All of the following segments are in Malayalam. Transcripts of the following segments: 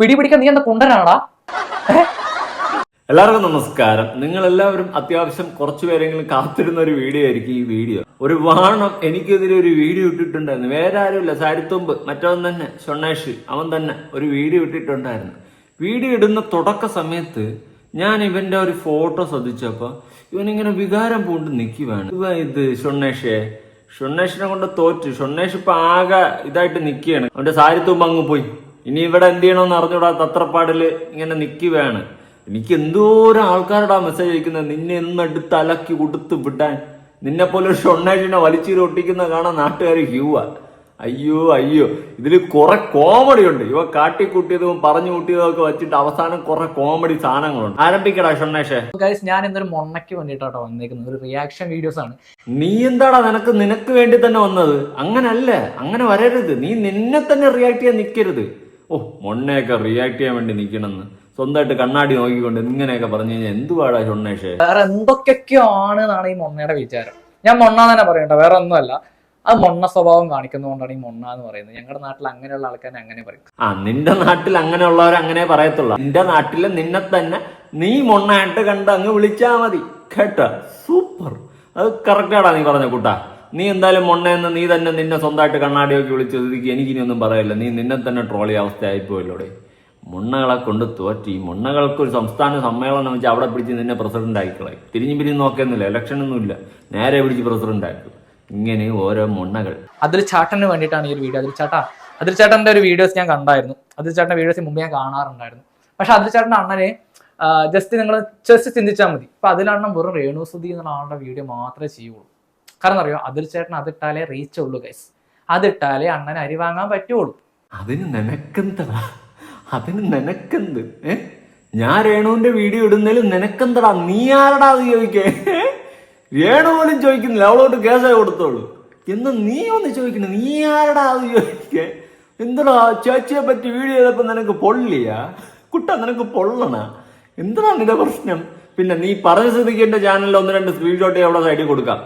പിടി പിടിക്കാൻ നീ എന്താ കുണ്ടനാടാ? എല്ലാവർക്കും നമസ്കാരം. നിങ്ങൾ എല്ലാവരും അത്യാവശ്യം കുറച്ചു പേരെങ്കിലും കാത്തിരുന്ന ഒരു വീഡിയോ ആയിരിക്കും ഈ വീഡിയോ. ഒരു വാണം എനിക്കെതിരെ ഒരു വീഡിയോ ഇട്ടിട്ടുണ്ടായിരുന്നു. വേറെ ആരുമില്ല. സാരിത്തുമ്പ് മറ്റവൻ തന്നെ ഷൊണ്ണേഷ് അവൻ തന്നെ ഒരു വീഡിയോ ഇട്ടിട്ടുണ്ടായിരുന്നു. വീഡിയോ ഇടുന്ന തുടക്ക സമയത്ത് ഞാൻ ഇവന്റെ ഒരു ഫോട്ടോ ശ്രദ്ധിച്ചപ്പോ ഇവനിങ്ങനെ വികാരം പൂണ്ട് നിൽക്കുവാണ് ഇവ ഇത് ഷൊണ്ണേഷേ. ഷൊണ്ണേഷിനെ കൊണ്ട് തോറ്റ്. ഷൊണ്ണേഷ് ഇപ്പൊ ആകെ ഇതായിട്ട് നിൽക്കുകയാണ് അവന്റെ സാരിത്തുമ്പ് അങ്ങ് പോയി. ഇനി ഇവിടെ എന്ത് ചെയ്യണമെന്ന് അറിഞ്ഞൂടാ തത്രപ്പാടിൽ ഇങ്ങനെ നിൽക്കുകയാണ് എനിക്ക് എന്തോരം ആൾക്കാരുടെ മെസ്സേജ് അയക്കുന്നത് നിന്നെ എന്നെടുത്ത് അലക്കി കൊടുത്ത് വിടാൻ. നിന്നെപ്പോലെ ഒരു ഷൊണ്ണേഷിനെ വലിച്ചീരി ഒട്ടിക്കുന്ന കാണാൻ നാട്ടുകാർ ഹ്യൂവാ. അയ്യോ അയ്യോ. ഇതിൽ കുറെ കോമഡി ഉണ്ട്. ഇവ കാട്ടിക്കൂട്ടിയതും പറഞ്ഞു കൂട്ടിയതും ഒക്കെ വെച്ചിട്ട് അവസാനം കുറെ കോമഡി സാധനങ്ങളുണ്ട്. ആരംഭിക്കടാ ഷൊണ്ണേഷേ. ഗൈസ് ഞാൻ ഇന്നൊരു മൊണ്ണയ്ക്ക് വേണ്ടിയിട്ടാട്ടോ വന്നേക്കുന്നത്. ഒരു റിയാക്ഷൻ വീഡിയോസ് ആണ്. നീ എന്താടാ നിനക്ക് നിനക്ക് വേണ്ടി തന്നെ വന്നത്? അങ്ങനല്ല? അങ്ങനെ വരരുത്. നീ നിന്നെ തന്നെ റിയാക്ട് ചെയ്യാൻ നിൽക്കരുത് ഓ മൊണ്ണയൊക്കെ റിയാക്ട് ചെയ്യാൻ വേണ്ടി നിൽക്കണമെന്ന്. സ്വന്തമായിട്ട് കണ്ണാടി നോക്കിക്കൊണ്ട് ഇങ്ങനെയൊക്കെ പറഞ്ഞു കഴിഞ്ഞാൽ എന്തുവാടാ ചൊണ്ണേഷേ വേറെ എന്തൊക്കെയൊക്കെയോ ആണ് എന്നാണ് ഈ മൊണ്ണയുടെ വിചാരം. ഞാൻ മൊണ്ണ തന്നെ പറയണ്ട വേറെ ഒന്നുമല്ല. അത് മൊണ്ണ സ്വഭാവം കാണിക്കുന്നതുകൊണ്ടാണ് ഈ മൊണ്ണ എന്ന് പറയുന്നത്. ഞങ്ങളുടെ നാട്ടിൽ അങ്ങനെയുള്ള ആൾക്കാരെ അങ്ങനെ പറയും. ആ നിന്റെ നാട്ടിൽ അങ്ങനെ അങ്ങനെയുള്ളവർ അങ്ങനെ പറയത്തുള്ളൂ. നിന്റെ നാട്ടിൽ നിന്നെ തന്നെ നീ മൊണ്ണായിട്ട് കണ്ട് അങ്ങ് വിളിച്ചാ മതി. കേട്ടാ? സൂപ്പർ. അത് കറക്റ്റാടാ നീ പറഞ്ഞ കൂട്ടാ. നീ എന്തായാലും മൊണ്ണയെന്ന് നീ തന്നെ നിന്നെ സ്വന്തമായിട്ട് കണ്ണാടിയൊക്കെ വിളിച്ച് ഒതുക്കി എനിക്കിനി ഒന്നും പറയില്ല. നീ നിന്നെ തന്നെ ട്രോളി അവസ്ഥയായിപ്പോയില്ലോടെ. മുണ്ണകളെ കൊണ്ട് തോറ്റി. മുണ്ണകൾക്കൊരു സംസ്ഥാന സമ്മേളനം വെച്ച് അവിടെ പിടിച്ച് നിന്നെ പ്രസിഡന്റ് ആയിക്കളായി തിരിഞ്ഞു പിരിഞ്ഞ് നോക്കുന്നില്ല. ഇലക്ഷൻ ഒന്നുമില്ല. നേരെ പിടിച്ച് പ്രസിഡന്റ് ആക്കും. ഇങ്ങനെ ഓരോ മുണ്ണകൾ. അതിൽ ചാട്ടന് വേണ്ടിയിട്ടാണ് ഈ ഒരു വീഡിയോ അതിൽ ചാട്ടാ അതിൽ ചേട്ടന്റെ ഒരു വീഡിയോസ് ഞാൻ കണ്ടായിരുന്നു. അതിൽ ചേട്ടന്റെ വീഡിയോസ് മുമ്പ് ഞാൻ കാണാറുണ്ടായിരുന്നു. പക്ഷെ അതിൽ ചേട്ടന്റെ അണ്ണനെ ജസ്റ്റ് നിങ്ങൾ ജസ്റ്റ് ചിന്തിച്ചാൽ മതി. അപ്പൊ അതിലണ്ണം വെറും രേണുസുതി എന്നുള്ള ആളുടെ വീഡിയോ മാത്രമേ ചെയ്യുള്ളൂ. കാരണം അറിയോ? അതിൽ ചേട്ടൻ അതിട്ടാലേ റീച്ച് ഉള്ളൂ ഗൈസ് അതിട്ടാലേ അണ്ണൻ അരി വാങ്ങാൻ പറ്റുള്ളൂ. അതിന് നിനക്കെന്തടാ അതിന് നിനക്കെന്ത്? ഞാൻ രേണുവിന്റെ വീഡിയോ ഇടുന്നതിൽ നിനക്കെന്തടാ? നീ ആരടാ അത് ചോദിക്കേ? രേണു പോലും ചോദിക്കുന്നില്ല. അവളോട്ട് കേസായി കൊടുത്തോളൂ. എന്ന് നീ ഒന്ന് ചോദിക്കണ. നീ ആരടാ അത് ചോദിക്കേ? എന്തടാ ചേച്ചിയെ പറ്റി വീഡിയോ ചെയ്തപ്പോ നിനക്ക് പൊള്ളിയാ? കുട്ട നിനക്ക് പൊള്ളണ? എന്തിനാ നിന്റെ പ്രശ്നം? പിന്നെ നീ പറഞ്ഞ ശ്രദ്ധിക്കേണ്ട ചാനലിൽ ഒന്ന് രണ്ട് സ്ക്രീൻഷോട്ട് അവിടെ സൈഡിൽ കൊടുക്കാം.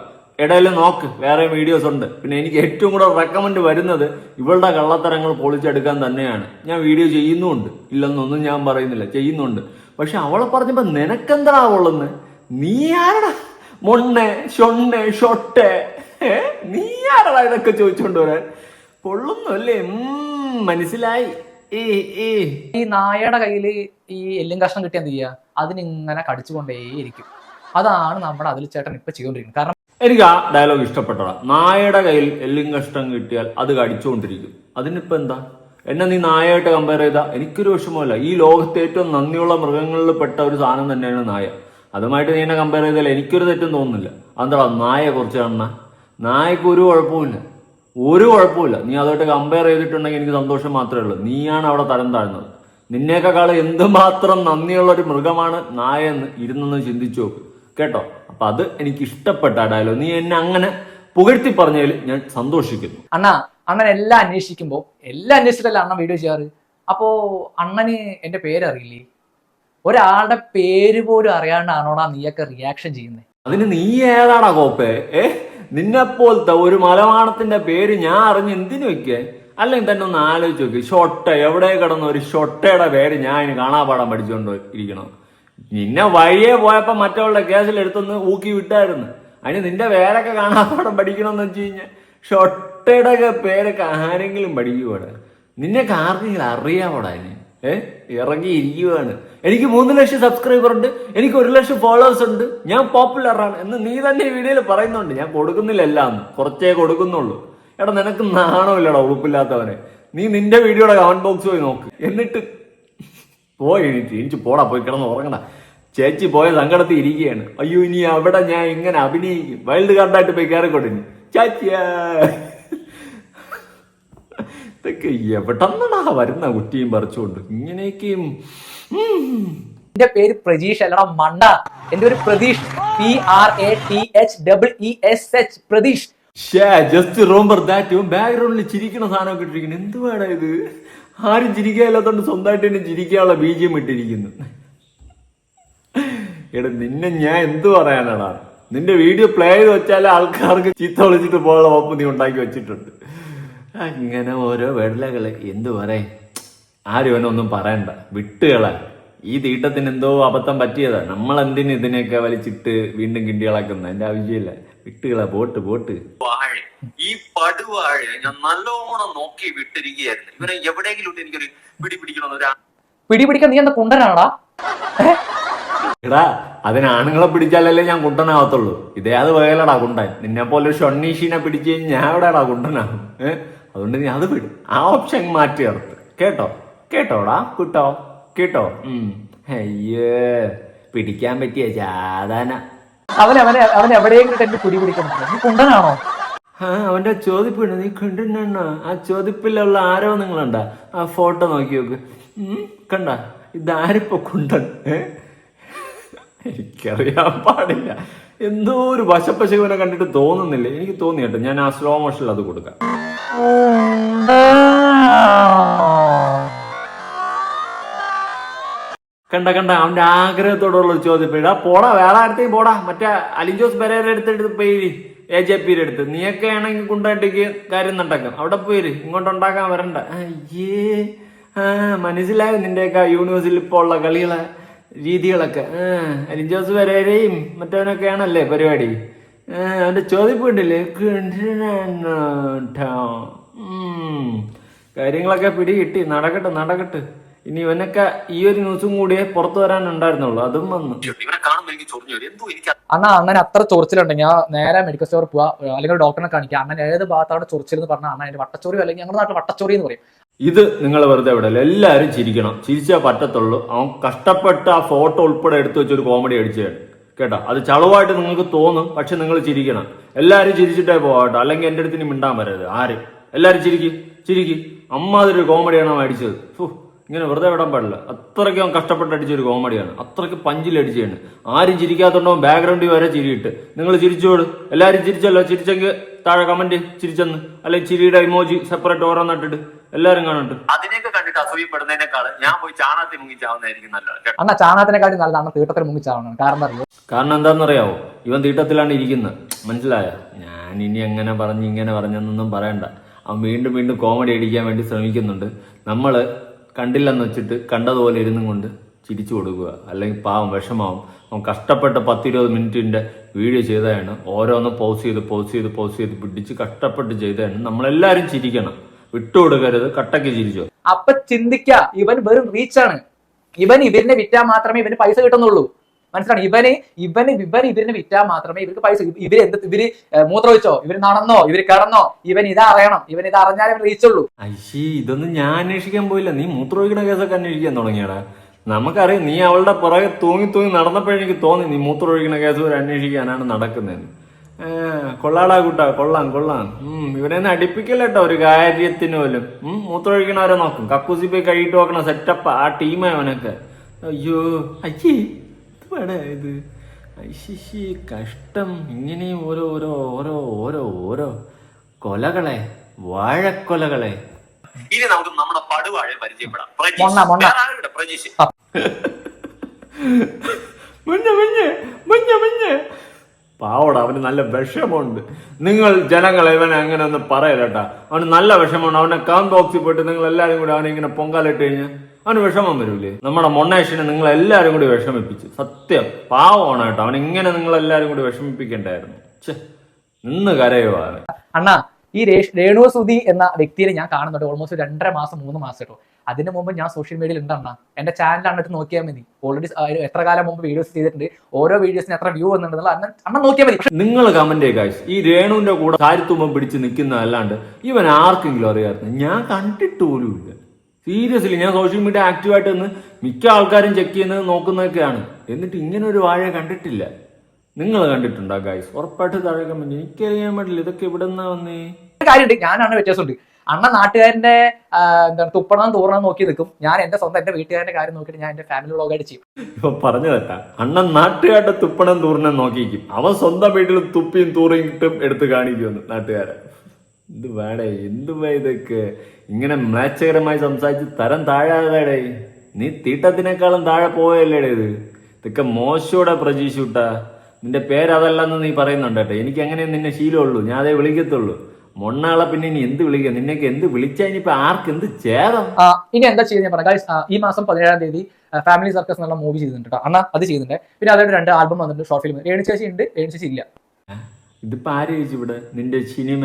ഇടയിൽ നോക്ക് വേറെ വീഡിയോസ് ഉണ്ട്. പിന്നെ എനിക്ക് ഏറ്റവും കൂടെ റെക്കമെൻഡ് വരുന്നത് ഇവളുടെ കള്ളത്തരങ്ങൾ പൊളിച്ചെടുക്കാൻ തന്നെയാണ്. ഞാൻ വീഡിയോ ചെയ്യുന്നുണ്ട്. ഇല്ലെന്നൊന്നും ഞാൻ പറയുന്നില്ല. ചെയ്യുന്നുണ്ട്. പക്ഷെ അവളെ പറഞ്ഞപ്പോ നിനക്കെന്താ അവളെന്ന്? നീ ആരടാ? മൊണ്ണെ ഷൊണ്ണെ ഷൊട്ടെ. നീ ആരടാ ഇതൊക്കെ ചോദിച്ചോണ്ട് വരാൻ? പൊള്ളുന്നല്ലേ അല്ലേ മനസ്സിലായി. ഈ നായയുടെ കയ്യിൽ ഈ എല്ലും കഷ്ണം കിട്ടിയാൽ എന്ത് ചെയ്യുക അതിനിങ്ങനെ കടിച്ചുകൊണ്ടേയിരിക്കും. അതാണ് നമ്മുടെ അതിൽ ചേട്ടൻ ഇപ്പൊ ചെയ്തുകൊണ്ടിരിക്കുന്നത് കാരണം എനിക്ക് ആ ഡയലോഗ് ഇഷ്ടപ്പെട്ടതാ. നായയുടെ കയ്യിൽ എല്ലും കഷ്ടം കിട്ടിയാൽ അത് കടിച്ചുകൊണ്ടിരിക്കും. അതിനിപ്പോ എന്താ? എന്നെ നീ നായയായിട്ട് കമ്പയർ ചെയ്താൽ എനിക്കൊരു വിഷമമല്ല ഈ ലോകത്തെ ഏറ്റവും നന്ദിയുള്ള മൃഗങ്ങളിൽ പെട്ട ഒരു സാധനം തന്നെയാണ് നായ. അതുമായിട്ട് നീ എന്നെ കമ്പയർ ചെയ്താൽ എനിക്കൊരു തെറ്റും തോന്നുന്നില്ല. അതെന്താ നായയെ കുറിച്ച് കാണുന്ന നായക്ക് ഒരു കുഴപ്പമില്ല ഒരു കുഴപ്പമില്ല നീ അതുമായിട്ട് കമ്പയർ ചെയ്തിട്ടുണ്ടെങ്കിൽ എനിക്ക് സന്തോഷം മാത്രമേ ഉള്ളൂ. നീയാണ് അവിടെ തരം താഴ്ന്നത്. നിന്നേക്കാൾ എന്തുമാത്രം നന്ദിയുള്ള ഒരു മൃഗമാണ് നായ എന്ന് ഇരുന്നെന്ന് ചിന്തിച്ചു നോക്ക്. കേട്ടോ? അപ്പൊ അത് എനിക്ക് ഇഷ്ടപ്പെട്ട ഡയലോഗ് നീ എന്നെ അങ്ങനെ പുകഴ്ത്തി പറഞ്ഞതിൽ ഞാൻ സന്തോഷിക്കുന്നു. അണ്ണ അണ്ണൻ എല്ലാം അന്വേഷിക്കുമ്പോ എല്ലാം അന്വേഷിച്ചിട്ടല്ല അണ്ണൻ വീഡിയോ ചെയ്യാറ്? അപ്പോ അണ്ണന് എന്റെ പേരറിയില്ലേ? ഒരാളുടെ പേര് പോലും അറിയാണ്ടാണോടാ നീയൊക്കെ റിയാക്ഷൻ ചെയ്യുന്നത് അതിന് നീ ഏതാടാ കോപ്പേ? ഏ? നിന്നെപ്പോലത്തെ ഒരു മലവാണത്തിന്റെ പേര് ഞാൻ അറിഞ്ഞ് എന്തിനു വെക്കേ? അല്ലെങ്കിൽ തന്നെ ഒന്ന് ആലോചിച്ച് നോക്കി. ഷൊട്ട എവിടെ കിടന്ന ഒരു ഷൊട്ടയുടെ പേര് ഞാൻ ഇനി കാണാപാടാൻ പഠിച്ചുകൊണ്ട് ഇരിക്കണം. നിന്നെ വഴിയെ പോയപ്പോ മറ്റവളുടെ കേസിൽ എടുത്തൊന്ന് ഊക്കി വിട്ടായിരുന്നു. അതിന് നിന്റെ പേരൊക്കെ കാണാപ്പാടം പഠിക്കണമെന്ന് വെച്ച് കഴിഞ്ഞാൽ ഷൊട്ടയുടെ പേരൊക്കെ ആരെങ്കിലും പഠിക്കുവാണ്. നിന്നെ ആർക്കെങ്കിലും അറിയാവോടാ അതിന് ഏ? ഇറങ്ങി ഇരിക്കുവാണ്. എനിക്ക് മൂന്ന് ലക്ഷം സബ്സ്ക്രൈബർ ഉണ്ട് എനിക്ക് ഒരു ലക്ഷം ഫോളോവേഴ്സ് ഉണ്ട് ഞാൻ പോപ്പുലറാണ് എന്ന് നീ തന്നെ ഈ വീഡിയോയിൽ പറയുന്നുണ്ട്. ഞാൻ കൊടുക്കുന്നില്ല എല്ലാം കുറച്ചേ കൊടുക്കുന്നുള്ളൂ. എടാ നിനക്ക് നാണമില്ലടാ ഉളുപ്പില്ലാത്തവനെ. നീ നിന്റെ വീഡിയോയുടെ കമന്റ് ബോക്സ് പോയി നോക്ക്. എന്നിട്ട് പോയി എണീറ്റ് എനിക്ക് പോടാ പോയി കിടന്ന് ഉറങ്ങണ ചേച്ചി പോയ സങ്കടത്തിൽ ഇരിക്കുകയാണ്. അയ്യോ ഇനി അവിടെ ഞാൻ ഇങ്ങനെ അഭിനയിക്കും? വൈൽഡ് കാർഡായിട്ട് പോയി കയറിക്കൊണ്ടിനി ചാച്ചിയ. ഇതൊക്കെ എവിടെന്നടാ വരുന്ന കുട്ടിയും പറിച്ചുകൊണ്ട് ഇങ്ങനെയൊക്കെയും. എന്റെ പേര് പ്രജീഷ് അല്ലടാ മണ്ട. എന്റെ ഒരു Pratheesh. P R A T H double E S H Pratheesh ഷേ ജസ്റ്റ് റോംബർ ദാറ്റ് ബാക്ക്ഗ്രൗണ്ടിൽ ചിരിക്കുന്ന സാധനമൊക്കെ ഇട്ടിരിക്കുന്നു. എന്തുവാടാ ഇത്? ആരും ചിരിക്കാനില്ലാത്തോണ്ട് സ്വന്തമായിട്ട് തന്നെ ചിരിക്കാനുള്ള ബീജിയം ഇട്ടിരിക്കുന്നു. എടാ നിന്നെ ഞാൻ എന്തു പറയാനാണ് നിന്റെ വീഡിയോ പ്ലേ ചെയ്ത് വെച്ചാൽ ആൾക്കാർക്ക് ചീത്ത വിളിച്ചിട്ട് പോകാനുള്ള ഓപ്പ് നീ ഉണ്ടാക്കി വെച്ചിട്ടുണ്ട്. അങ്ങനെ ഓരോ വെള്ളകൾ എന്തു പറയും? ആരും ഇവനൊന്നും പറയണ്ട. വിട്ടുകള. ഈ തീട്ടത്തിന് എന്തോ അബദ്ധം പറ്റിയതാ. നമ്മൾ എന്തിനു ഇതിനെയൊക്കെ വലിച്ചിട്ട് വീണ്ടും കിണ്ടികളാക്കുന്ന? എന്റെ ആവശ്യമില്ല. വിട്ടുകള പോട്ട് പോട്ട്. വാഴ. ഈ പടുവാഴ ഞാൻ നല്ലോണം നോക്കി വിട്ടിരിക്കുകയായിരുന്നു. ഇവനെ എവിടെയെങ്കിലും ഇട്ട് എനിക്കൊരു പിടി പിടിക്കണം ഒരു പിടി പിടിക്കാൻ നീ എന്താ കുണ്ടനാടാ എടാ അതിന് ആണുങ്ങളെ പിടിച്ചാലല്ലേ ഞാൻ കുണ്ടനാവത്തുള്ളൂ. ഇതേ അത് വേലടാ കുണ്ടൻ. നിന്നെ പോലെ ഒരു ഷൊണ്ണീഷീനെ പിടിച്ചു കഴിഞ്ഞാൽ ഞാൻ എവിടെടാ കുണ്ടനാകും ഏഹ് അതുകൊണ്ട് നീ അത് വിടും. ആ ഓപ്ഷൻ മാറ്റി ചേർത്ത് കേട്ടോ? കേട്ടോടാ കുട്ടോ? കേട്ടോ? ഉം. അയ്യേ പിടിക്കാൻ പറ്റിയ ചാതാന അവൻ അവനെ അവൻ എവിടെയെങ്കിലും എന്റെ കുടി പിടിക്കണം നീ കുണ്ടനാണോ? ആ അവന്റെ ചോദിപ്പുണ്ട്. നീ കണ്ടിട്ടുണ്ടോ ആ ചോദിപ്പിലുള്ള ആരോ നിങ്ങളുണ്ട? ആ ഫോട്ടോ നോക്കി നോക്ക്. കണ്ട? ഇതാരിപ്പോ കുണ്ടൻ? എനിക്കറിയാൻ പാടില്ല. എന്തോ ഒരു വശപ്പശുവിനെ കണ്ടിട്ട് തോന്നുന്നില്ല. എനിക്ക് തോന്നി കേട്ടോ ഞാൻ ആ സ്ലോ മോഷനിൽ അത് കൊടുക്കാം. കണ്ട കണ്ട അവന്റെ ആഗ്രഹത്തോടുള്ള ഒരു ചോദ്യം ഇടാ പോടാ വേറെ ആരുടെയും പോടാ. മറ്റേ അലിഞ്ചോസ് പെരേര എടുത്തിട്ട് പോയി എ ജെ പിയുടെ അടുത്ത്. നീയൊക്കെ ആണെങ്കിൽ കുണ്ടാട്ടിക്ക് കാര്യം നടക്കും. അവിടെ പോയിര് ഇങ്ങോട്ട് ഉണ്ടാക്കാൻ വരണ്ട. അയ്യേ മനസ്സിലായി നിന്റെയൊക്കെ യൂണിവേഴ്സിൽ ഇപ്പോൾ ഉള്ള കളികളെ രീതികളൊക്കെ? അലിഞ്ചോസ് മറ്റവനൊക്കെ ആണല്ലേ പരിപാടി? അവന്റെ ചോദ്യപ്പെട്ടില്ലേ കാര്യങ്ങളൊക്കെ പിടി കിട്ടി നടക്കട്ടെ നടക്കട്ടെ. ഇനി ഇവനൊക്കെ ഈ ഒരു ന്യൂസും കൂടിയേ പുറത്തു വരാനുണ്ടായിരുന്നുള്ളൂ. അതും വന്നു. അന്നാ കാണുമ്പോൾ എനിക്ക് ചൊറിഞ്ഞു എന്തോ എനിക്ക് അണ്ണാ അണ്ണൻ അത്ര ചൊറിച്ചിലുണ്ടെങ്കിൽ ഞാൻ നേരെ മെഡിക്കൽ സ്റ്റോർ പോവാ. അല്ലെങ്കിൽ ഡോക്ടറെ ഡോക്ടറിനെ കാണിക്കുക അണ്ണൻ ഏത് ഭാഗത്താണ് ചൊറിച്ചിൽ എന്ന് പറഞ്ഞാൽ അണ്ണൻ അതിന്റെ വട്ടച്ചോറിയോ അല്ലെങ്കിൽ ഞങ്ങളുടെ നാട്ടിൽ വട്ടച്ചോറി എന്ന് പറയും. ഇത് നിങ്ങൾ വെറുതെ വിടല്ല? എല്ലാവരും ചിരിക്കണം. ചിരിച്ചാൽ പറ്റത്തുള്ളൂ. അവൻ കഷ്ടപ്പെട്ട് ആ ഫോട്ടോ ഉൾപ്പെടെ എടുത്തു വെച്ചൊരു കോമഡി അടിച്ചതാണ് കേട്ടോ? അത് ചളവായിട്ട് നിങ്ങൾക്ക് തോന്നും പക്ഷെ നിങ്ങൾ ചിരിക്കണം. എല്ലാവരും ചിരിച്ചിട്ടേ പോകട്ടോ അല്ലെങ്കിൽ എന്റെ അടുത്ത് ഇനി മിണ്ടാൻ വരരുത്. ആര്? എല്ലാവരും ചിരിക്കും. ചിരിക്കും. അമ്മാതിരി കോമഡിയാണ് അവൻ അടിച്ചത്. ഫു, ഇങ്ങനെ വെറുതെ വിടാൻ പാടില്ല. അത്രയ്ക്ക് അവൻ കഷ്ടപ്പെട്ട് അടിച്ചൊരു കോമഡിയാണ്. അത്രയ്ക്ക് പഞ്ചിൽ അടിച്ചാണ് ആരും ചിരിക്കാത്തോണ്ടോ ബാക്ക്ഗ്രൗണ്ടിൽ വരെ ചിരിയിട്ട്. നിങ്ങൾ ചിരിച്ചോട് എല്ലാവരും ചിരിച്ചല്ലോ? ചിരിച്ചെങ്കിൽ താഴെ കമന്റ് ചിരിച്ചെന്ന്. അല്ലെങ്കിൽ ചിരിയുടെ ഇമോജി സെപ്പറേറ്റ് ഓരോന്നിട്ടിട്ട് എല്ലാരും കാണുന്നുണ്ട്. അതിനെയൊക്കെ കണ്ടിട്ട് അസൂയപ്പെടുന്നതിനേക്കാൾ ഞാൻ പോയി ചാണകത്തിൽ മുങ്ങിച്ചാവുന്നതായിരിക്കും നല്ലത് അണ്ണ ചാണകത്തിനെക്കാട്ടി നല്ലതാണ് അണ്ണ തീട്ടത്തിൽ മുങ്ങിച്ചാവണം കാരണം അറിയോ? കാരണം എന്താണെന്നറിയാവോ ഇവൻ തീട്ടത്തിലാണ് ഇരിക്കുന്നത്. മനസ്സിലായ? ഞാൻ ഇനി എങ്ങനെ പറഞ്ഞു ഇങ്ങനെ പറഞ്ഞെന്നൊന്നും പറയണ്ട. അവൻ വീണ്ടും വീണ്ടും കോമഡി അടിക്കാൻ വേണ്ടി ശ്രമിക്കുന്നുണ്ട്. നമ്മൾ കണ്ടില്ലെന്ന് വെച്ചിട്ട് കണ്ടതുപോലെ ഇരുന്നും കൊണ്ട് ചിരിച്ചു കൊടുക്കുക. അല്ലെങ്കിൽ പാവം വിഷമാവും. അവൻ കഷ്ടപ്പെട്ട പത്തിരുപത് മിനിറ്റിന്റെ വീഡിയോ ചെയ്തതാണ്. ഓരോന്ന് പോസ് ചെയ്ത് പോസ് ചെയ്ത് പോസ് ചെയ്ത് പിടിച്ച് കഷ്ടപ്പെട്ട് ചെയ്തതാണ്. നമ്മളെല്ലാവരും ചിരിക്കണം. വിട്ടുകൊടുക്കരുത് കട്ടയ്ക്ക് ചിരിച്ചോ. അപ്പൊ ചിന്തിക്ക. ഇവൻ വെറും റീച്ചാണ് ഇവൻ ഇവരിനെ വിറ്റാൽ മാത്രമേ ഇവന് പൈസ കിട്ടുന്നുള്ളൂ. മനസ്സിലാണ്? ഇവന് ഇവന് ഇവൻ ഇവരിനെ വിറ്റാൽ മാത്രമേ ഇവർക്ക് പൈസ ഇവർ എന്ത് ഇവർ മൂത്ര മൂത്രമൊഴിച്ചോ? ഇവർ നടന്നോ? ഇവർ കിടന്നോ? ഇവൻ ഇത് അറിയണം. ഇവൻ ഇത് അറിഞ്ഞാലേ ഇവൻ റീച്ചുള്ളൂ. ഇതൊന്നും ഞാൻ അന്വേഷിക്കാൻ പോയില്ല. നീ മൂത്രമൊഴിക്കണ കേസൊക്കെ അന്വേഷിക്കാൻ തുടങ്ങിയടാ. നമുക്കറിയാം നീ അവളുടെ പുറകെ തൂങ്ങി തൂങ്ങി നടന്നപ്പോഴെനിക്ക് തോന്നി നീ മൂത്രമൊഴിക്കണ കേസ് വരെ അന്വേഷിക്കാനാണ് നടക്കുന്നത് കൊള്ളാടാ കൂട്ടാ. കൊള്ളാം കൊള്ളാം. ഇവനെ ഒന്ന് അടിപ്പിക്കല്ലേട്ടോ ഒരു കാര്യത്തിന് പോലും. മൂത്ര മൂത്രമൊഴിക്കണവരെ നോക്കും. കക്കൂസി പോയി കഴിയിട്ട് നോക്കണ സെറ്റപ്പ് ആ ടീമാണ് അവനൊക്കെ. അയ്യോ അയ്യേ. ഇത് ഇത്. ഐശിശി കഷ്ടം. ഇങ്ങനെയും ഓരോ ഓരോ ഓരോ ഓരോ ഓരോ കൊലകളെ വാഴക്കൊലകളെ. ഇനി നമുക്ക് നമ്മുടെ പടുവാഴ പരിചയപ്പെടാം. പ്രജീഷ്. മുന്നേ മുന്നേ മുന്നേ ആരുമില്ല, പ്രജീഷ്. മഞ്ഞ മഞ്ഞ മഞ്ഞ മഞ്ഞ. പാവട അവന് നല്ല വിഷമമുണ്ട്. നിങ്ങൾ ജനങ്ങൾ ഇവനെ അങ്ങനെ ഒന്ന് പറയലട്ടാ അവന് നല്ല വിഷമമുണ്ട്. അവനെ കമന്റ് ബോക്സിൽ പോയിട്ട് നിങ്ങൾ എല്ലാരും കൂടി അവനെ ഇങ്ങനെ പൊങ്കാലിട്ട് കഴിഞ്ഞാൽ അവന് വിഷമം വരൂലേ? നമ്മുടെ മൊണ്ണേഷിനെ നിങ്ങൾ എല്ലാവരും കൂടി വിഷമിപ്പിച്ചു. സത്യം പാവമാണ് കേട്ടോ അവൻ ഇങ്ങനെ നിങ്ങൾ എല്ലാവരും കൂടി വിഷമിപ്പിക്കണ്ടായിരുന്നു. ഛെ നിന്ന് അവൻ? അണ്ണാ ഈ രേണു സുധി എന്ന വ്യക്തിയെ ഞാൻ കാണുന്നുണ്ട്. ഓൾമോസ്റ്റ് രണ്ടര മാസം മൂന്ന് മാസം കേട്ടോ. അതിന് മുമ്പ് ഞാൻ സോഷ്യൽ മീഡിയയിൽ ഉണ്ട് അണ്ണാ. എന്റെ ചാനൽ അണ്ണിട്ട് നോക്കിയാൽ മതി. ഓൾറെഡി എത്ര കാലം മുമ്പ് വീഡിയോസ് ചെയ്തിട്ടുണ്ട്. ഓരോ വീഡിയോസിന് എത്ര വ്യൂ വന്നിട്ടുണ്ടെന്നുള്ള അണ്ണൻ അണ്ണൻ നോക്കിയാൽ മതി. നിങ്ങൾ കമന്റ് കാശ് ഈ രേണുവിന്റെ കൂടെ സാരിത്തുമ്പം പിടിച്ച് നിൽക്കുന്ന അല്ലാണ്ട് ഇവൻ ആർക്കെങ്കിലും അറിയാമായിരുന്നു? ഞാൻ കണ്ടിട്ട് പോലുമില്ല സീരിയസ്ലി ഞാൻ സോഷ്യൽ മീഡിയ ആക്റ്റീവായിട്ട് നിന്ന് മിക്ക ആൾക്കാരും ചെക്ക് ചെയ്യുന്നത് നോക്കുന്നതൊക്കെയാണ്. എന്നിട്ട് ഇങ്ങനെ ഒരു വാഴ കണ്ടിട്ടില്ല. നിങ്ങൾ കണ്ടിട്ടുണ്ടോ ഗൈസ് ഉറപ്പായിട്ട് താഴെ കമന്റ് എനിക്കറിയാൻ പറ്റില്ല ഇതൊക്കെ ഇവിടെ നിന്നാ വന്നേ കാര്യമുണ്ട് ഞാനാണ് വ്യത്യാസമുണ്ട്. അണ്ണ നാട്ടുകാരന്റെ എന്താ എന്താണ് തുപ്പണം തൂറണം നോക്കി നിൽക്കും. ഞാൻ എന്റെ സ്വന്തം എന്റെ വീട്ടുകാരന്റെ കാര്യം നോക്കിയിട്ട് ഞാൻ എന്റെ ഫാമിലി വ്ളോഗായിട്ട് ചെയ്യും. ഇപ്പൊ പറഞ്ഞു തട്ടാ അണ്ണൻ നാട്ടുകാരുടെ തുപ്പണം തൂറണം നോക്കിയിരിക്കും. അവൻ സ്വന്തം വീട്ടിൽ തുപ്പിയും തൂറിയിട്ടും എടുത്ത് കാണിക്കുമെന്ന് നാട്ടുകാരെ എന്ത് വേടേ എന്തുമായി ഇതൊക്കെ? ഇങ്ങനെ മ്ലേച്ഛകരമായി സംസാരിച്ച് തരം താഴാതാടേ. നീ തീട്ടത്തിനേക്കാളും താഴെ പോയല്ലേടേ ഇത്. ഇതൊക്കെ മോശോടെ പ്രജീഷൂട്ടാ. നിന്റെ പേരതല്ലെന്ന് നീ പറയുന്നുണ്ട് കേട്ടോ എനിക്ക് അങ്ങനെ നിന്നെ ശീലമുള്ളൂ. ഞാൻ അതേ വിളിക്കത്തുള്ളൂ. മൊണ്ണാളെ പിന്നെ ഇനി എന്ത് വിളിക്കുക നിന്നൊക്കെ എന്ത് വിളിച്ചാ? ഇനിയിപ്പോ ആർക്ക് എന്ത് ചേതം ഇനി എന്താ ചെയ്ത് ഞാൻ പറയാം. ഈ മാസം പതിനേഴാം തീയതി ഫാമിലി സർക്കസ് എന്നുള്ള മൂവി ചെയ്തിട്ടുണ്ട് കേട്ടോ. അന്നാ അത് ചെയ്തിട്ടുണ്ട്. പിന്നെ അതായത് രണ്ട് ആൽബം വന്നിട്ടുണ്ട് ഷോർട്ട് ഫിലിം രേണു ചേച്ചി ഉണ്ട് രേണു ചേച്ചി ഇല്ല ഇതിപ്പോ ആര് ചോദിച്ചു ഇവിടെ? നിന്റെ സിനിമ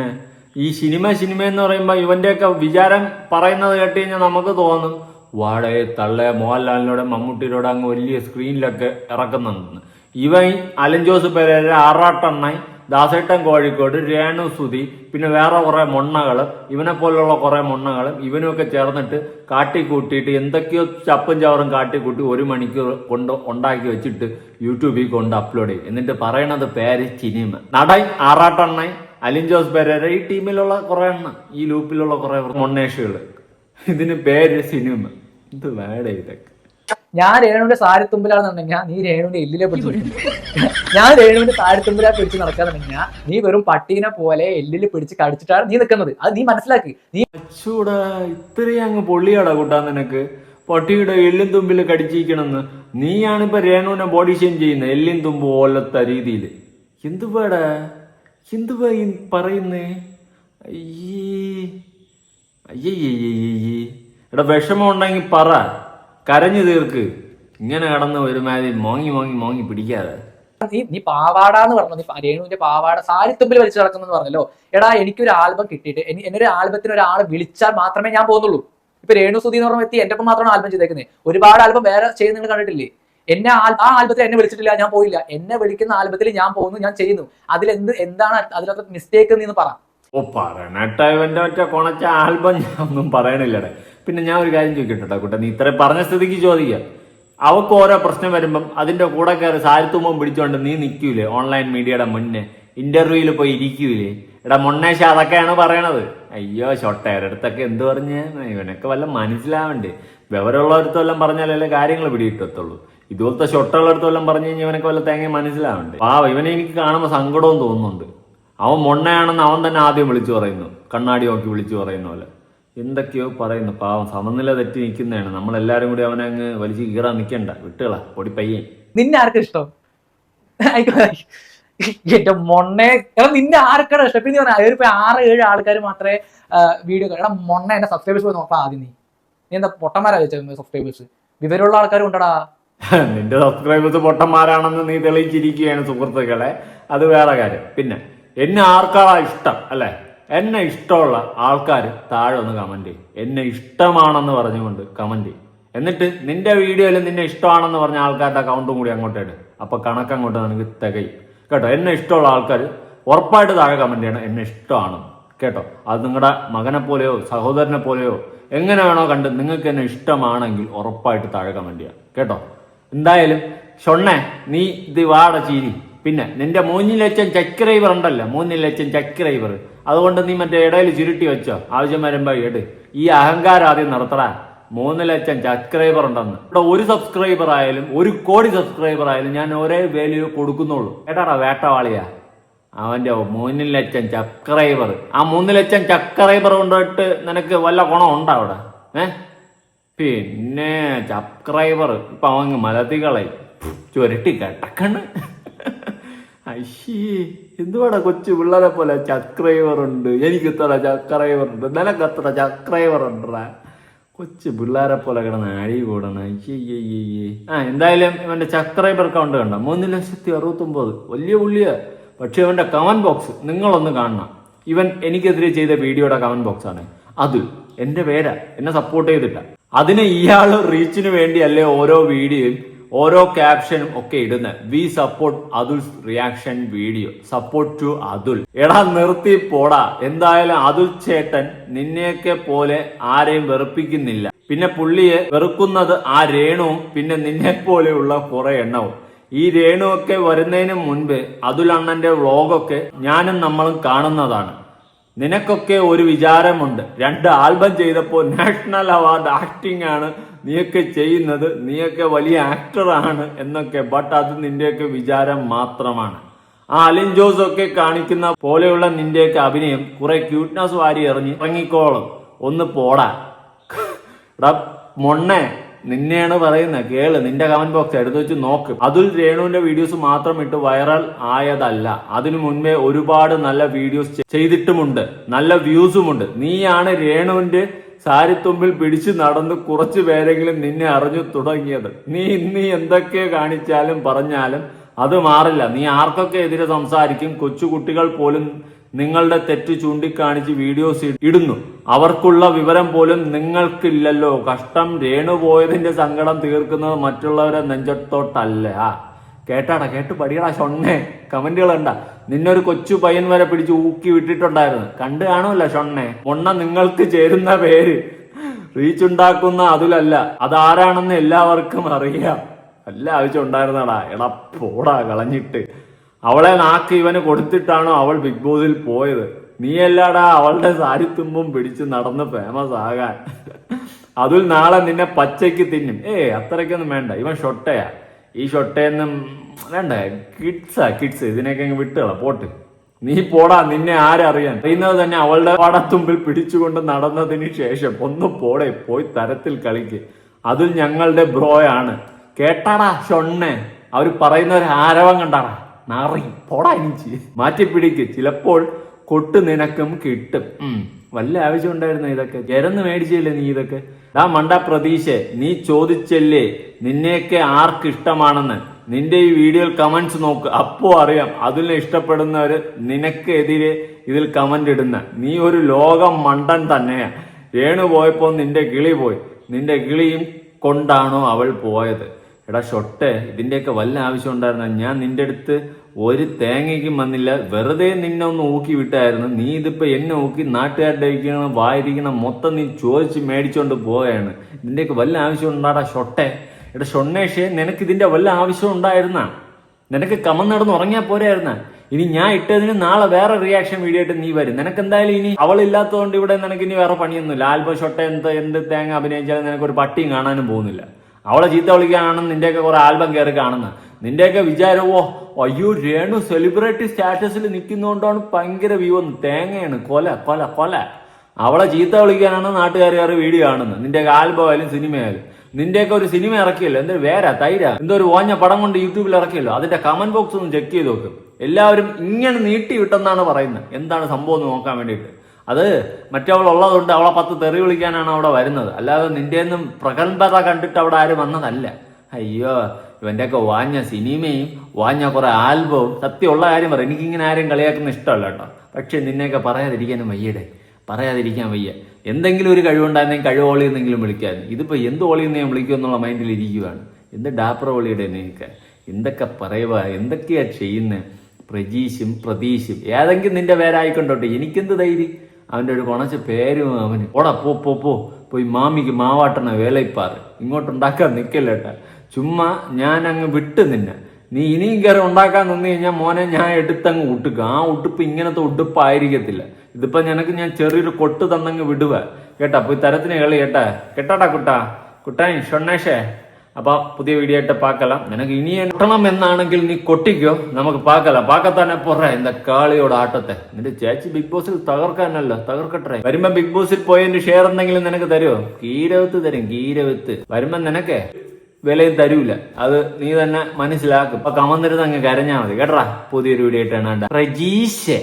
ഈ സിനിമ സിനിമ എന്ന് പറയുമ്പോൾ ഇവന്റെയൊക്കെ വിചാരം പറയുന്നത് കേട്ട് കഴിഞ്ഞാൽ നമുക്ക് തോന്നും വാടേ തള്ളേ മോഹൻലാലിനോടെ മമ്മൂട്ടിയിലൂടെ അങ്ങ് വലിയ സ്ക്രീനിലൊക്കെ ഇറക്കുന്നുണ്ടെന്ന്. ഇവൻ അലൻ ജോസ് പെരേര ആറാട്ടെണ്ണായി ദാസേട്ടൻ കോഴിക്കോട് രേണു സുതി പിന്നെ വേറെ കുറെ മൊണ്ണകൾ ഇവനെ പോലുള്ള കുറെ മൊണ്ണകളും ഇവനുമൊക്കെ ചേർന്നിട്ട് കാട്ടിക്കൂട്ടിയിട്ട് എന്തൊക്കെയോ ചപ്പും ചവറും കാട്ടിക്കൂട്ടി ഒരു മണിക്കൂർ കൊണ്ട് ഉണ്ടാക്കി വെച്ചിട്ട് യൂട്യൂബിൽ കൊണ്ട് അപ്ലോഡ് ചെയ്യും. എന്നിട്ട് പറയണത് പേര് സിനിമ നടൻ ആറാട്ടെണ്ണായി അലിൻ ജോസ് പെരേര ഈ ടീമിലുള്ള കുറെ എണ്ണ ഈ ലൂപ്പിലുള്ള കുറെ മൊണ്ണേഷുകൾ ഇതിന് പേര് സിനിമ. ഇത് വേട ഇതൊക്കെ. ഞാൻ രേണുവിന്റെ സാരത്തുമ്പിലാണെന്നുണ്ടെങ്കിൽ നീ രേണുവിന്റെ എല്ലിലെ പിടിച്ചു. ഞാൻ രേണുവിന്റെ സാരത്തുമ്പിലാ പിടിച്ച് നടക്കാന്നുണ്ടെങ്കിൽ നീ വെറും പട്ടീനെ പോലെ എല്ലിൽ പിടിച്ച് കടിച്ചിട്ടാണ് നീ നിൽക്കുന്നത് അത് നീ മനസ്സിലാക്കി. നീ അച്ചൂടാ ഇത്രയും അങ്ങ് പൊള്ളിയാടാ കൂട്ടാ നിനക്ക്. പട്ടിയുടെ എല്ലും തുമ്പിൽ കടിച്ചിരിക്കണമെന്ന്. നീയാണിപ്പോ രേണുവിനെ ബോഡി ഷെയിം ചെയ്യുന്നത് എല്ലും തുമ്പ് പോലത്തെ രീതിയിൽ എന്തുവാടാ എന്തുവാ ഈ പറയുന്നേ? അയ്യേ. അയ്യയ്യയ്യയ്യേ. എടാ വിഷമം ഉണ്ടെങ്കിൽ പറ. കരഞ്ഞു തീർക്ക്. ഇങ്ങനെ കടന്ന് ഒരുമാതിരി മോങ്ങി മോങ്ങി മോങ്ങി പിടിക്കാതെ. നീ നീ പാവാടാന്ന് പറഞ്ഞു. നീ രേണുവിന്റെ പാവാട സാരിത്തുമ്പിൽ വലിച്ചു നടക്കുന്നു പറഞ്ഞല്ലോ. എടാ എനിക്കൊരു ആൽബം കിട്ടിയിട്ട് എന്നൊരു എന്നെ ആൽബത്തിന് ഒരാൾ വിളിച്ചാൽ മാത്രമേ ഞാൻ പോകുന്നുള്ളൂ. ഇപ്പൊ രേണു സുധി എന്ന് പറഞ്ഞ വ്യക്തി എന്റെ ഒപ്പം മാത്രമാണ് ആൽബം ചെയ്തേക്കുന്നത് ഒരുപാട് ആൽബം വേറെ ചെയ്യുന്ന നിങ്ങൾ കണ്ടിട്ടില്ലേ? എന്നെ ആ- ആൽബത്തിൽ എന്നെ വിളിച്ചിട്ടില്ല ഞാൻ പോയില്ല. എന്നെ വിളിക്കുന്ന ആൽബത്തിൽ ഞാൻ പോകുന്നു ഞാൻ ചെയ്യുന്നു. അതിൽ എന്ത് എന്താണ് അതിലൊക്കെ മിസ്റ്റേക്ക് എന്ന് പറ. ഓ പറയണട്ടോ ഇവന്റെ ഒറ്റ കൊണച്ച ആൽബം ഞാൻ ഒന്നും പറയണില്ലടെ. പിന്നെ ഞാൻ ഒരു കാര്യം ചോദിക്കട്ടെ കൂട്ടെ നീ ഇത്ര പറഞ്ഞ സ്ഥിതിക്ക് ചോദിക്കാം. അവക്ക് ഓരോ പ്രശ്നം വരുമ്പം അതിന്റെ കൂടെ കയറി സാരിത്തുമ്പം പിടിച്ചോണ്ട് നീ നിൽക്കൂലേ ഓൺലൈൻ മീഡിയയുടെ മുന്നേ. ഇന്റർവ്യൂവിൽ പോയി ഇരിക്കൂലേ. എടാ മൊണ്ണേശ അതൊക്കെയാണ് പറയണത്. അയ്യോ ഷൊട്ടേരുടെ അടുത്തൊക്കെ എന്ത് പറഞ്ഞ്? ഇവനൊക്കെ വല്ല മനസ്സിലാവണ്ടേ? വിവരമുള്ളവരത്തെല്ലാം പറഞ്ഞാലല്ലേ കാര്യങ്ങൾ പിടികിട്ടത്തുള്ളൂ. ഇതുപോലത്തെ ഷൊട്ടുള്ളടത്ത് വല്ലതും പറഞ്ഞു കഴിഞ്ഞാൽ ഇവനൊക്കെ വല്ല തേങ്ങ മനസ്സിലാവുന്നുണ്ട് ആ ഇവനെ എനിക്ക് കാണുമ്പോൾ സങ്കടവും തോന്നുന്നുണ്ട്. അവൻ മൊണ്ണയാണെന്ന് അവൻ തന്നെ ആദ്യം വിളിച്ചു പറയുന്നു. കണ്ണാടി നോക്കി വിളിച്ചു പറയുന്ന പോലെ. എന്തൊക്കെയോ പറയുന്നു. പാവം സമനില തെറ്റി നിൽക്കുന്നതാണ്. നമ്മളെല്ലാരും കൂടി അവനെ അങ്ങ് വലിച്ചു കീറാൻ നിൽക്കണ്ട. വിട്ടുകളാ പൊടി പയ്യൻ. നിന്നെ ആർക്കും ഇഷ്ടം. എന്റെ മൊണ്ണെ. നിന്നെ ആർക്കാണ് ഇഷ്ടം? പിന്നെ പറഞ്ഞാൽ ആറ് ഏഴ് ആൾക്കാർ മാത്രമേ വീഡിയോ എടാ മൊണ്ണ എന്റെ സബ്സ്ക്രൈബേഴ്സ് പോയി നോക്കാം ആദ്യം നീ. നീ എന്താ പൊട്ടന്മാരാ വെച്ചത് സബ്സ്ക്രൈബേഴ്സ് വിവരമുള്ള ആൾക്കാരും ഉണ്ടടാ. നിന്റെ സബ്സ്ക്രൈബേഴ്സ് പൊട്ടന്മാരാണെന്ന് നീ തെളിയിച്ചിരിക്കുകയാണ് സുഹൃത്തുക്കളെ. അത് വേറെ കാര്യം. പിന്നെ എന്നെ ആർക്കാളാ ഇഷ്ടം അല്ലെ? എന്നെ ഇഷ്ടമുള്ള ആൾക്കാർ താഴെ ഒന്ന് കമന്റ് ചെയ്യും. എന്നെ ഇഷ്ടമാണെന്ന് പറഞ്ഞുകൊണ്ട് കമന്റ് ചെയ്യും. എന്നിട്ട് നിന്റെ വീഡിയോയിൽ നിന്നെ ഇഷ്ടമാണെന്ന് പറഞ്ഞ ആൾക്കാരുടെ അക്കൗണ്ടും കൂടി അങ്ങോട്ട് അപ്പോൾ അപ്പൊ കണക്കങ്ങോട്ട് നിനക്ക് തികയും. കേട്ടോ? എന്നെ ഇഷ്ടമുള്ള ആൾക്കാർ ഉറപ്പായിട്ട് താഴെ കമന്റ് ചെയ്യണം. എന്നെ ഇഷ്ടമാണ്. കേട്ടോ? അത് നിങ്ങളുടെ മകനെ പോലെയോ സഹോദരനെ പോലെയോ എങ്ങനെ വേണോ കണ്ട് നിങ്ങൾക്ക് എന്നെ ഇഷ്ടമാണെങ്കിൽ ഉറപ്പായിട്ട് താഴെ കമന്റ് ചെയ്യാം. കേട്ടോ? എന്തായാലും ഷൊണ്ണേ നീ ഇത് വാട ചീരി. പിന്നെ നിന്റെ മൂന്നിൽ ലക്ഷം ചക്രൈവർ ഉണ്ടല്ലോ മൂന്നിൽ ലക്ഷം സബ്സ്ക്രൈബർ അതുകൊണ്ട് നീ മറ്റേ ഇടയിൽ ചുരുട്ടി വെച്ചോ. ആവശ്യം വരുമ്പോ എട്. ഈ അഹങ്കാരം ആദ്യം നടത്തടാ. മൂന്ന് ലക്ഷം സബ്സ്ക്രൈബർ ഉണ്ടെന്ന്. ഇവിടെ ഒരു സബ്സ്ക്രൈബർ ആയാലും ഒരു കോടി സബ്സ്ക്രൈബർ ആയാലും ഞാൻ ഒരേ വാല്യൂ കൊടുക്കുന്നുള്ളൂ. ഏട്ടാടാ വേട്ടവാളിയാ. അവന്റെ മൂന്ന് ലക്ഷം സബ്സ്ക്രൈബർ ആ മൂന്ന് ലക്ഷം സബ്സ്ക്രൈബർ കൊണ്ടിട്ട് നിനക്ക് വല്ല ഗുണം ഉണ്ടോ അവിടെ? ഏ? പിന്നെ സബ്സ്ക്രൈബർ ഇപ്പൊ അവങ്ങ് മലത്തികളായി ചുരട്ടി കട്ടക്കണ് അയ്യേ എന്തുവാടാ കൊച്ചു പിള്ളേരെ പോലെ ചക്രൈവർ ഉണ്ട്? എനിക്ക് ഇത്ര ചക്രൈവർ ഉണ്ട്. നിനക്ക് എത്ര സബ്സ്ക്രൈബർ ഉണ്ടടാ. കൊച്ചു പിള്ളേരെ പോലെ കിടന്ന് അഴി കൂടണം. അയ്യേ ആ എന്തായാലും ഇവന്റെ ചക്രൈബർ കൗണ്ട് കണ്ട? മൂന്ന് ലക്ഷത്തി അറുപത്തൊമ്പത്. വലിയ പുള്ളിയ. പക്ഷെ ഇവന്റെ കമന്റ് ബോക്സ് നിങ്ങളൊന്ന് കാണണം. ഇവൻ എനിക്കെതിരെ ചെയ്ത വീഡിയോയുടെ ബോക്സ് ആണ്. അത് എന്റെ പേരാ. എന്നെ സപ്പോർട്ട് ചെയ്തിട്ട. അതിന് ഇയാൾ റീച്ചിന് വേണ്ടിയല്ലേ ഓരോ വീഡിയോയും ഓരോ ക്യാപ്ഷനും ഒക്കെ ഇടുന്നത് we support Athul reaction video support to Athul എടാ നിർത്തി പോടാ. എന്തായാലും അതുൽ ചേട്ടൻ നിന്നെയൊക്കെ പോലെ ആരെയും വെറുപ്പിക്കുന്നില്ല. പിന്നെ പുള്ളിയെ വെറുക്കുന്നത് ആ രേണുവും പിന്നെ നിന്നെ പോലെയുള്ള കുറെ എണ്ണവും. ഈ രേണുവൊക്കെ വരുന്നതിന് മുൻപ് അതുൽ അണ്ണന്റെ വ്ളോഗൊക്കെ ഞാനും നമ്മളും കാണുന്നതാണ്. നിനക്കൊക്കെ ഒരു വിചാരമുണ്ട്. രണ്ട് ആൽബം ചെയ്തപ്പോൾ നാഷണൽ അവാർഡ് ആക്ടിംഗ് ആണ് നീയൊക്കെ ചെയ്യുന്നത്. നീയൊക്കെ വലിയ ആക്ടറാണ് എന്നൊക്കെ. ബട്ട് അത് നിന്റെയൊക്കെ വിചാരം മാത്രമാണ്. ആ അലിൻ ജോസ് ഒക്കെ കാണിക്കുന്ന പോലെയുള്ള നിന്റെയൊക്കെ അഭിനയം കുറെ ക്യൂട്ട്നസ് വാരി എറിഞ്ഞ് ഇറങ്ങിക്കോളും. ഒന്ന് പോടാ. മൊണ്ണെ. നിന്നെയാണ് പറയുന്നത് കേൾ നിന്റെ കമന്റ് ബോക്സ് എടുത്തു വെച്ച് നോക്ക്. അതുൽ രേണുവിന്റെ വീഡിയോസ് മാത്രം ഇട്ട് വൈറൽ ആയതല്ല. അതിനു മുൻപേ ഒരുപാട് നല്ല വീഡിയോസ് ചെയ്തിട്ടുമുണ്ട്. നല്ല വ്യൂസുമുണ്ട് നീയാണ് രേണുവിന്റെ സാരിത്തുമ്പിൽ പിടിച്ചു നടന്ന് കുറച്ചു പേരെങ്കിലും നിന്നെ അറിഞ്ഞു തുടങ്ങിയത്. നീ ഇന്ന് എന്തൊക്കെ കാണിച്ചാലും പറഞ്ഞാലും അത് മാറില്ല. നീ ആർക്കൊക്കെ എതിരെ സംസാരിക്കും? കൊച്ചുകുട്ടികൾ പോലും നിങ്ങളുടെ തെറ്റ് ചൂണ്ടിക്കാണിച്ച് വീഡിയോസ് ഇടുന്നു. അവർക്കുള്ള വിവരം പോലും നിങ്ങൾക്കില്ലല്ലോ. കഷ്ടം രേണു പോയതിന്റെ സങ്കടം തീർക്കുന്നത് മറ്റുള്ളവരെ നെഞ്ചത്തോട്ടല്ല. കേട്ടാടാ കേട്ട് പടിയടാ ഷൊണ്ണെ. കമന്റുകൾ കണ്ട. നിന്നൊരു കൊച്ചു പയ്യൻ വരെ പിടിച്ച് ഊക്കി വിട്ടിട്ടുണ്ടായിരുന്നു. കണ്ടു കാണുമല്ലോ ഷൊണ്ണെ. ഒണ്ണ നിങ്ങൾക്ക് ചേരുന്ന പേര്. റീച്ച് ഉണ്ടാക്കുന്ന അതിലല്ല. അതാരാണെന്ന് എല്ലാവർക്കും അറിയാം. എല്ലാ ആവശ്യം ഉണ്ടായിരുന്നടാ. എടാ പോടാ കളഞ്ഞിട്ട്. അവളെ നാക്ക് ഇവന് കൊടുത്തിട്ടാണോ അവൾ ബിഗ് ബോസിൽ പോയത്? നീയല്ലാടാ അവളുടെ സാരി തുമ്പും പിടിച്ച് നടന്ന് ഫേമസ് ആകാൻ. അതിൽ നാളെ നിന്നെ പച്ചയ്ക്ക് തിന്നും. ഏ അത്രയ്ക്കൊന്നും വേണ്ട. ഇവൻ ഷൊട്ടയാ. ഈ ഷൊട്ടയൊന്നും വേണ്ട. കിഡ്സാ കിഡ്സ് ഇതിനൊക്കെ അങ്ങ് വിട്ടുകള. പോട്ട്. നീ പോടാ നിന്നെ ആരറിയാൻ. അറിയുന്നത് തന്നെ അവളുടെ പടത്തുമ്പിൽ പിടിച്ചുകൊണ്ട് നടന്നതിന് ശേഷം. ഒന്ന് പോടെ പോയി തരത്തിൽ കളിക്ക്. അതിൽ ഞങ്ങളുടെ ബ്രോയാണ് കേട്ടാടാ ഷൊണ്ണെ. അവർ പറയുന്ന ഒരു ആരവം കണ്ടാടാ. നാറി. പോടാ എനിക്ക് മാറ്റിപ്പിടിക്ക്. ചിലപ്പോൾ കൊട്ട് നിനക്കും കിട്ടും. വല്ല ആവശ്യം ഉണ്ടായിരുന്നു ഇതൊക്കെ? ജരന്ന് മേടിച്ചില്ലേ നീ ഇതൊക്കെ. ആ മണ്ട പ്രതീക്ഷ നീ ചോദിച്ചല്ലേ നിന്നെയൊക്കെ ആർക്ക് ഇഷ്ടമാണെന്ന്. നിന്റെ ഈ വീഡിയോയിൽ കമന്റ്സ് നോക്ക്. അപ്പോ അറിയാം. അതിനെ ഇഷ്ടപ്പെടുന്നവര് നിനക്കെതിരെ ഇതിൽ കമന്റ് ഇടുന്ന. നീ ഒരു ലോകം മണ്ടൻ തന്നെയാ. രേണു പോയപ്പോ നിന്റെ കിളി പോയി. നിന്റെ കിളിയും കൊണ്ടാണോ അവൾ പോയത്? എടാ ഷൊട്ടെ ഇതിന്റെയൊക്കെ വല്ല ആവശ്യം ഉണ്ടായിരുന്ന ഞാൻ നിന്റെ അടുത്ത് ഒരു തേങ്ങയ്ക്കും വന്നില്ല വെറുതെ നിന്നെ ഒന്ന് ഊക്കി വിട്ടായിരുന്നു. നീ ഇതിപ്പോൾ എന്നെ ഊക്കി നാട്ടുകാരുടെ ഇരിക്കണം വായിരിക്കണം മൊത്തം നീ ചോദിച്ച് മേടിച്ചോണ്ട് പോവുകയാണ് ഇതിന്റെയൊക്കെ വല്ല ആവശ്യം ഉണ്ടാടാ ഷൊട്ടെ. എടാ ഷൊണ്ണേഷേ നിനക്ക് ഇതിന്റെ വല്ല ആവശ്യം ഉണ്ടായിരുന്ന? നിനക്ക് കമം നടന്ന് ഉറങ്ങിയാൽ പോരായിരുന്ന? ഇനി ഞാൻ ഇട്ടതിന് നാളെ വേറെ റിയാക്ഷൻ വീഡിയോ ആയിട്ട് നീ വരും. നിനക്ക് എന്തായാലും ഇനി അവളില്ലാത്തതുകൊണ്ട് ഇവിടെ നിനക്ക് ഇനി വേറെ പണിയൊന്നുമില്ല. ആൽബം ഷൊട്ട എന്ത് എന്ത് തേങ്ങ അഭിനയിച്ചാലും നിനക്ക് ഒരു പട്ടിയും കാണാനും പോകുന്നില്ല. അവളെ ചീത്ത വിളിക്കാനാണ് നിന്റെയൊക്കെ കുറെ ആൽബം കയറി കാണുന്നത്. നിന്റെയൊക്കെ വിചാരമോ അയ്യോ രേണു സെലിബ്രിറ്റി സ്റ്റാറ്റസിൽ നിൽക്കുന്നതുകൊണ്ടാണ് ഭയങ്കര വ്യൂ എന്ന് തേങ്ങയാണ് കൊല കൊല കൊല. അവളെ ചീത്ത വിളിക്കാനാണ് നാട്ടുകാർ കയറി വീഡിയോ കാണുന്നത്. നിന്റെയൊക്കെ ആൽബം ആയാലും സിനിമയായാലും നിന്റെയൊക്കെ ഒരു സിനിമ ഇറക്കിയല്ലോ. എന്തൊരു വേര തൈര. എന്തോ ഒരു ഓഞ്ഞ പടം കൊണ്ട് യൂട്യൂബിൽ ഇറക്കിയല്ലോ. അതിന്റെ കമന്റ് ബോക്സ് ഒന്ന് ചെക്ക് ചെയ്ത് നോക്കും. എല്ലാവരും ഇങ്ങനെ നീട്ടി വിട്ടെന്നാണ് പറയുന്നത്. എന്താണ് സംഭവം എന്ന് നോക്കാൻ വേണ്ടിയിട്ട്. അത് മറ്റവൾ ഉള്ളതുകൊണ്ട് അവളെ പത്ത് തെറി വിളിക്കാനാണ് അവിടെ വരുന്നത്. അല്ലാതെ നിന്റെ ഒന്നും പ്രഗത്ഭത കണ്ടിട്ട് അവിടെ ആരും വന്നതല്ല. അയ്യോ ഇവന്റെയൊക്കെ വാഞ്ഞ സിനിമയും വാഞ്ഞ കുറെ ആൽബവും സത്യമുള്ള കാര്യം പറയും എനിക്കിങ്ങനെ ആരും കളിയാക്കുന്ന ഇഷ്ടമല്ല കേട്ടോ. പക്ഷെ നിന്നെയൊക്കെ പറയാതിരിക്കാനും വയ്യടെ. പറയാതിരിക്കാൻ വയ്യ. എന്തെങ്കിലും ഒരു കഴിവുണ്ടായിരുന്നെങ്കിൽ കഴിവ് ഓളി എന്നെങ്കിലും വിളിക്കായിരുന്നു ഇതിപ്പോൾ എന്ത് ഓളി എന്ന് ഞാൻ വിളിക്കും എന്നുള്ള മൈൻഡിൽ ഇരിക്കുവാണ്. എന്ത് ഡാപ്ര ഓളിയുടെ നിനക്ക് എന്തൊക്കെ പറയുക എന്തൊക്കെയാണ് ചെയ്യുന്നത് പ്രജീഷും പ്രതീഷും. ഏതെങ്കിലും നിന്റെ പേരായിക്കൊണ്ടോട്ടെ. എനിക്കെന്ത് ധൈര്യം? അവന്റെ ഒരു കുണച്ച പേരും അവന്. ഓടാ പോ പോ പോ. പോയി മാമിക്ക് മാവാട്ടണ വേലയിപ്പാറ്. ഇങ്ങോട്ടുണ്ടാക്കാൻ നിൽക്കല്ലേട്ട ചുമ്മാ ഞാൻ അങ്ങ് വിട്ട് നിന്നെ. നീ ഇനിയും കയറി ഉണ്ടാക്കാൻ നിന്ന് കഴിഞ്ഞാൽ മോനെ ഞാൻ എടുത്തങ്ങ് ഉട്ടുക്കും. ആ ഉടുപ്പ് ഇങ്ങനത്തെ ഉടുപ്പായിരിക്കത്തില്ല. ഇതിപ്പോ നിനക്ക് ഞാൻ ചെറിയൊരു കൊട്ട് തന്നങ്ങ് വിടുക കേട്ടാ പോയി തരത്തിന് കളി കേട്ടാ കേട്ടാടാ കുട്ടാ. കുട്ടാൻ ഷൊണ്ണേഷേ അപ്പൊ പുതിയ വീഡിയോ ആയിട്ട് പാക്കലാം. നിനക്ക് ഇനി കിട്ടണം എന്നാണെങ്കിൽ നീ കൊട്ടിക്കോ. നമുക്ക് പാക്കലാം. പാക്കത്താനെ പോറേ എന്റെ കാളിയോട് ആട്ടത്തെ. നിന്റെ ചേച്ചി ബിഗ് ബോസിൽ തകർക്കാനല്ലോ തകർക്കട്ടെ. വരുമ്പോ ബിഗ് ബോസിൽ പോയതിന്റെ ഷെയർ എന്തെങ്കിലും നിനക്ക് തരുമോ കീരവത്ത് തരും കീരവത്ത്. വരുമ്പോ നിനക്ക് വിലയും തരൂല. അത് നീ തന്നെ മനസ്സിലാക്കും. അപ്പൊ കമന്നിരുന്ന് അങ്ങ് കരഞ്ഞാ മതി. കേട്ടാ പുതിയൊരു വീഡിയോ ആയിട്ടാണ് പ്രജീഷേ